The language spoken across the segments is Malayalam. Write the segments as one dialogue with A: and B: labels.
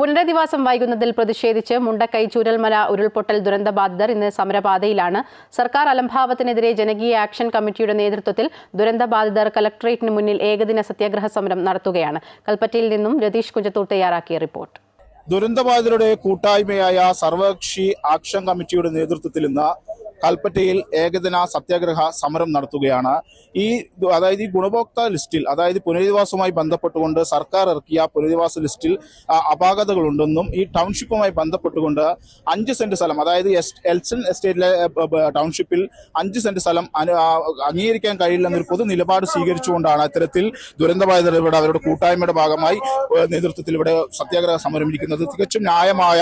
A: പുനരധിവാസം വൈകുന്നതിൽ പ്രതിഷേധിച്ച് മുണ്ടക്കൈ ചൂരൽമല ഉരുൾപൊട്ടൽ ദുരന്തബാധിതർ ഇന്ന് സമരപാതയിലാണ്. സർക്കാർ അലംഭാവത്തിനെതിരെ ജനകീയ ആക്ഷൻ കമ്മിറ്റിയുടെ നേതൃത്വത്തിൽ ദുരന്തബാധിതർ കലക്ടറേറ്റിന് മുന്നിൽ ഏകദിന സത്യാഗ്രഹ സമരം നടത്തുകയാണ്. കൽപ്പറ്റയിൽ നിന്നും രതീഷ് കുഞ്ചത്തൂർ തയ്യാറാക്കിയ റിപ്പോർട്ട്.
B: ദുരന്തബാധിതരുടെ കൂട്ടായ്മയായ സർവകക്ഷി ആക്ഷൻ കമ്മിറ്റിയുടെ നേതൃത്വത്തിൽ ഇന്ന് കൽപ്പറ്റയിൽ ഏകദിന സത്യാഗ്രഹ സമരം നടത്തുകയാണ്. ഈ അതായത് ഈ ഗുണഭോക്ത ലിസ്റ്റിൽ അതായത് പുനരധിവാസവുമായി ബന്ധപ്പെട്ടുകൊണ്ട് സർക്കാർ ഇറക്കിയ പുനരധിവാസ ലിസ്റ്റിൽ അപാകതകളുണ്ടെന്നും ഈ ടൗൺഷിപ്പുമായി ബന്ധപ്പെട്ടുകൊണ്ട് അഞ്ച് സെന്റ് സ്ഥലം അതായത് എൽസൺ എസ്റ്റേറ്റിലെ ടൗൺഷിപ്പിൽ അഞ്ച് സെന്റ് സ്ഥലം അംഗീകരിക്കാൻ കഴിയില്ലെന്നൊരു പൊതു നിലപാട് സ്വീകരിച്ചുകൊണ്ടാണ് ഇത്തരത്തിൽ ദുരന്തബാധിതർ ഇവിടെ അവരുടെ കൂട്ടായ്മയുടെ ഭാഗമായി നേതൃത്വത്തിൽ ഇവിടെ സത്യാഗ്രഹ സമരം ഇരിക്കുന്നത്. തികച്ചും ന്യായമായ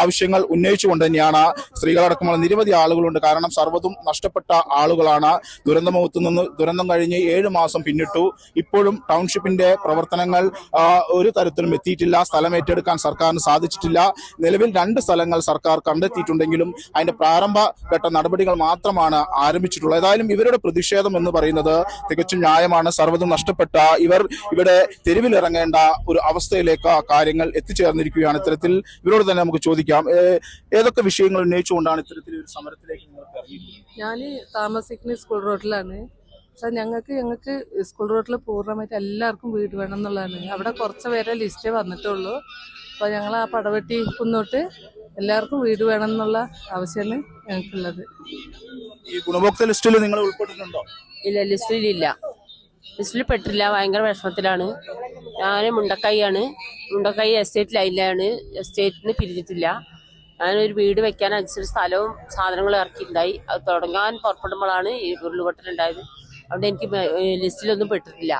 B: ആവശ്യങ്ങൾ ഉന്നയിച്ചുകൊണ്ട് തന്നെയാണ് സ്ത്രീകളടക്കമുള്ള നിരവധി ആളുകളുണ്ട്. കാരണം സർവതും നഷ്ടപ്പെട്ട ആളുകളാണ്. ദുരന്തമുഖത്ത് നിന്ന് ദുരന്തം കഴിഞ്ഞ് ഏഴ് മാസം പിന്നിട്ടു. ഇപ്പോഴും ടൗൺഷിപ്പിന്റെ പ്രവർത്തനങ്ങൾ ഒരു തരത്തിലും എത്തിയിട്ടില്ല. സ്ഥലം ഏറ്റെടുക്കാൻ സർക്കാരിന് സാധിച്ചിട്ടില്ല. നിലവിൽ രണ്ട് സ്ഥലങ്ങൾ സർക്കാർ കണ്ടെത്തിയിട്ടുണ്ടെങ്കിലും അതിന്റെ പ്രാരംഭ ഘട്ട നടപടികൾ മാത്രമാണ് ആരംഭിച്ചിട്ടുള്ളത്. ഏതായാലും ഇവരുടെ പ്രതിഷേധം എന്ന് പറയുന്നത് തികച്ചും ന്യായമാണ്. സർവതും നഷ്ടപ്പെട്ട ഇവർ ഇവിടെ തെരുവിലിറങ്ങേണ്ട ഒരു അവസ്ഥയിലേക്ക് കാര്യങ്ങൾ എത്തിച്ചേർന്നിരിക്കുകയാണ്. ഇത്തരത്തിൽ ഇവരോട് തന്നെ നമുക്ക് ചോദിക്കാം. ഏതൊക്കെ വിഷയങ്ങൾ ഉന്നയിച്ചുകൊണ്ടാണ് ഇത്തരത്തിൽ ഒരു സമരത്തിലേക്ക്
C: ഞാൻ താമസിക്കുന്ന സ്കൂൾ റോഡിലാണ് പക്ഷെ ഞങ്ങൾക്ക് ഞങ്ങൾക്ക് സ്കൂൾ റോഡിൽ പൂർണമായിട്ട് എല്ലാവർക്കും വീട് വേണം എന്നുള്ളതാണ്. അവിടെ കുറച്ച് പേരെ ലിസ്റ്റേ വന്നിട്ടുള്ളൂ. അപ്പോൾ ഞങ്ങൾ ആ പടവെട്ടി കുന്നോട്ട് എല്ലാവർക്കും വീട് വേണം എന്നുള്ള ആവശ്യമാണ് ഞങ്ങൾക്കുള്ളത്.
B: ഈ ഗുണഭോക്തൃ ലിസ്റ്റിൽ നിങ്ങൾ ഉൾപ്പെട്ടിട്ടുണ്ടോ
D: ഇല്ല ലിസ്റ്റിലില്ല. ലിസ്റ്റിൽ പെട്ടില്ല ഭയങ്കര വിഷമത്തിലാണ്. ഞാൻ മുണ്ടക്കൈയാണ്. മുണ്ടക്കൈ എസ്റ്റേറ്റ് ലൈനിലാണ് എസ്റ്റേറ്റിന് പിരിഞ്ഞിട്ടില്ല. ഞാനൊരു വീട് വെക്കാൻ അനുസരിച്ച് സ്ഥലവും സാധനങ്ങളും ഇറക്കിയിട്ടുണ്ടായി. അത് തുടങ്ങാൻ പുറപ്പെടുമ്പോഴാണ് ഈ ഉരുൾപൊട്ടലുണ്ടായത്. അതുകൊണ്ട് എനിക്ക് ലിസ്റ്റിലൊന്നും പെട്ടിട്ടില്ല.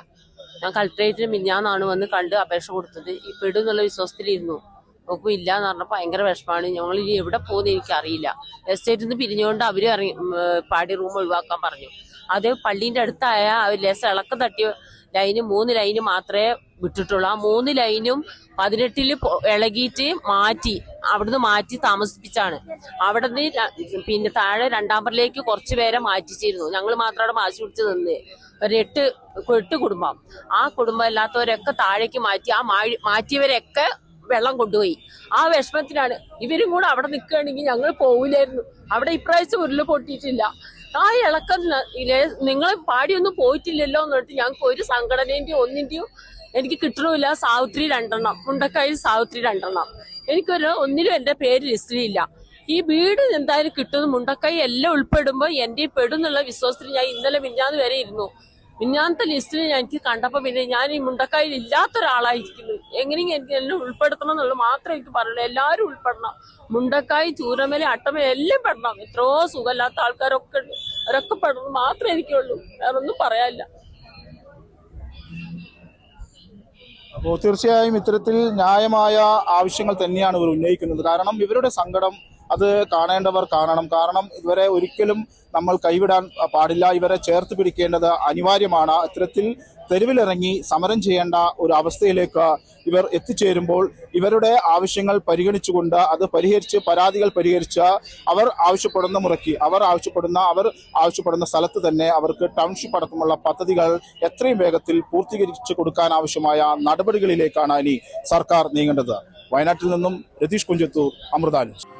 D: ഞാൻ കളക്ടറേറ്റിന് മിഞ്ഞാന്നാണ് വന്ന് കണ്ട് അപേക്ഷ കൊടുത്തത്. ഈ പെടും എന്നുള്ള വിശ്വാസത്തിലിരുന്നു. ഒപ്പം ഇല്ല എന്ന് പറഞ്ഞപ്പോൾ ഭയങ്കര വിഷമമാണ് ഞങ്ങൾ ഇനി എവിടെ പോകുന്നത് എനിക്കറിയില്ല. എസ്റ്റേറ്റിൽ നിന്ന് പിരിഞ്ഞുകൊണ്ട് അവർ ഇറങ്ങി പാടി റൂം ഒഴിവാക്കാൻ പറഞ്ഞു. അത് പള്ളീന്റെ അടുത്തായ ലേശം ഇളക്കം തട്ടിയ ലൈന് മൂന്ന് ലൈന് മാത്രമേ വിട്ടിട്ടുള്ളൂ. ആ മൂന്ന് ലൈനും പതിനെട്ടിൽ ഇളകിയിട്ട് മാറ്റി. അവിടുന്ന് മാറ്റി താമസിപ്പിച്ചാണ്. അവിടുന്ന് പിന്നെ താഴെ രണ്ടാമ്പറിലേക്ക് കുറച്ചു പേരെ മാറ്റിച്ചിരുന്നു. ഞങ്ങൾ മാത്രം അവിടെ മാറ്റി പിടിച്ച് നിന്ന്. ഒരു എട്ട് എട്ട് കുടുംബം. ആ കുടുംബം ഇല്ലാത്തവരൊക്കെ താഴേക്ക് മാറ്റി ആ മാറ്റിയവരൊക്കെ വെള്ളം കൊണ്ടുപോയി. ആ വിഷമത്തിലാണ് ഇവരും കൂടെ അവിടെ നിൽക്കുകയാണെങ്കിൽ ഞങ്ങൾ പോവില്ലായിരുന്നു. അവിടെ ഇപ്രാവശ്യം ഉരുൾ പൊട്ടിയിട്ടില്ല. ആ ഇളക്കം നിങ്ങൾ പാടിയൊന്നും പോയിട്ടില്ലല്ലോ എന്ന് പറഞ്ഞിട്ട് ഞങ്ങൾക്ക് ഒരു സംഘടനേന്റെയും ഒന്നിന്റെയും എനിക്ക് കിട്ടണമില്ല. സാവിത്രി രണ്ടെണ്ണം. മുണ്ടക്കായി സാവിത്രി രണ്ടെണ്ണം. എനിക്കൊരു ഒന്നിലും എന്റെ പേര് ലിസ്റ്റിലില്ല ഈ വീട് എന്തായാലും കിട്ടുന്ന മുണ്ടക്കായി എല്ലാം ഉൾപ്പെടുമ്പോൾ എന്റെ പെടും എന്നുള്ള വിശ്വാസത്തിൽ ഞാൻ ഇന്നലെ മിഞ്ഞാന്ന് വരെ ഇരുന്നു. മിഞ്ഞാന്നത്തെ ലിസ്റ്റിൽ ഞാൻ എനിക്ക് കണ്ടപ്പോൾ പിന്നെ ഞാൻ ഈ മുണ്ടക്കായിൽ ഇല്ലാത്ത ഒരാളായിരിക്കുന്നു എങ്ങനെയെങ്കിലും എനിക്ക് എല്ലാം ഉൾപ്പെടുത്തണം എന്നുള്ളത് മാത്രമേ എനിക്ക് പറയുള്ളൂ. എല്ലാവരും ഉൾപ്പെടണം. മുണ്ടക്കായി ചൂരമല അട്ടമല എല്ലാം പെടണം. എത്രയോ സുഖമില്ലാത്ത ആൾക്കാരൊക്കെ ഉണ്ട്. അവരൊക്കെ പെടണം മാത്രമേ എനിക്കുള്ളൂ. വേറെ ഒന്നും പറയാനില്ല.
B: അപ്പോൾ തീർച്ചയായും ഇത്തരത്തിൽ ന്യായമായ ആവശ്യങ്ങൾ തന്നെയാണ് ഇവർ ഉന്നയിക്കുന്നത്. കാരണം ഇവരുടെ സങ്കടം അത് കാണേണ്ടവർ കാണണം. കാരണം ഇവരെ ഒരിക്കലും നമ്മൾ കൈവിടാൻ പാടില്ല. ഇവരെ ചേർത്ത് പിടിക്കേണ്ടത് അനിവാര്യമാണ്. ഇത്തരത്തിൽ തെരുവിലിറങ്ങി സമരം ചെയ്യേണ്ട ഒരു അവസ്ഥയിലേക്ക് ഇവർ എത്തിച്ചേരുമ്പോൾ ഇവരുടെ ആവശ്യങ്ങൾ പരിഗണിച്ചുകൊണ്ട് അത് പരിഹരിച്ച് പരാതികൾ പരിഹരിച്ച് അവർ ആവശ്യപ്പെടുന്ന മുറയ്ക്ക് അവർ ആവശ്യപ്പെടുന്ന അവർ ആവശ്യപ്പെടുന്ന സ്ഥലത്ത് തന്നെ അവർക്ക് ടൗൺഷിപ്പ് അടക്കമുള്ള പദ്ധതികൾ എത്രയും വേഗത്തിൽ പൂർത്തീകരിച്ചു കൊടുക്കാൻ ആവശ്യമായ നടപടികളിലേക്കാണ് ഇനി സർക്കാർ നീങ്ങേണ്ടത്. വയനാട്ടിൽ നിന്നും രതീഷ് കുഞ്ചത്തൂർ അമൃത ന്യൂസ്.